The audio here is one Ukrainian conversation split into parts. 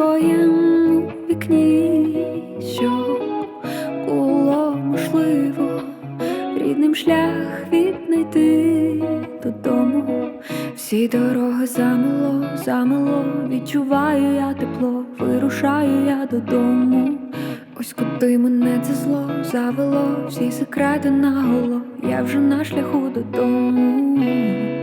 своєму вікні, що було можливо рідним шлях віднайти додому. Всі дороги замело, замело, відчуваю я тепло, вирушаю я додому. Ось куди мене це зло завело, всі секрети наголо, я вже на шляху додому.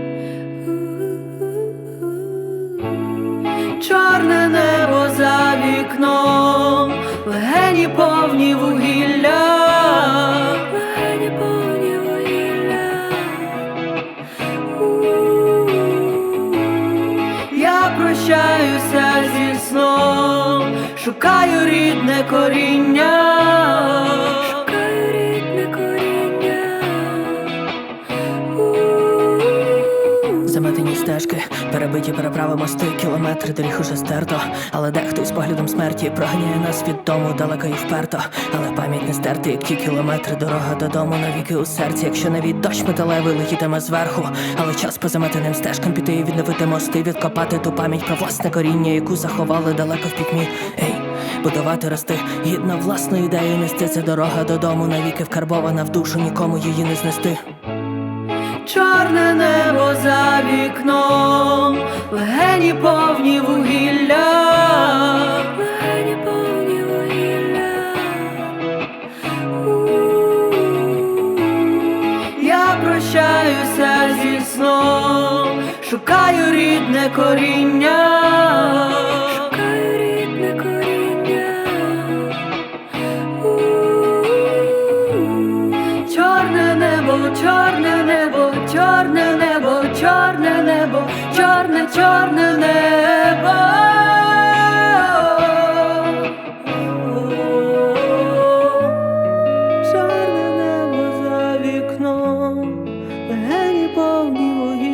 Вікном, легені повні вугілля. Легені повні вугілля. Я прощаюся зі сном, шукаю рідне коріння. Стежки, перебиті переправи мости, кілометри доріг уже стерто. Але дехто із поглядом смерті проганяє нас від дому далеко і вперто. Але пам'ять не стерти, як ті кілометри, дорога додому навіки у серці. Якщо навіть дощ металевий летітиме зверху, але час по заметеним стежкам піти і відновити мости, відкопати ту пам'ять про власне коріння, яку заховали далеко в пітьмі. Ей, будувати рости, гідно власну ідею нести це дорога додому, навіки вкарбована в душу, нікому її не знести. Чорне небо за вікном, легені повні вугілля. Легені повні вугілля. Я прощаюся зі сном. Шукаю рідне коріння. Чорне небо, чорне чорне небо. Чорне небо за вікном, легені повні вогні.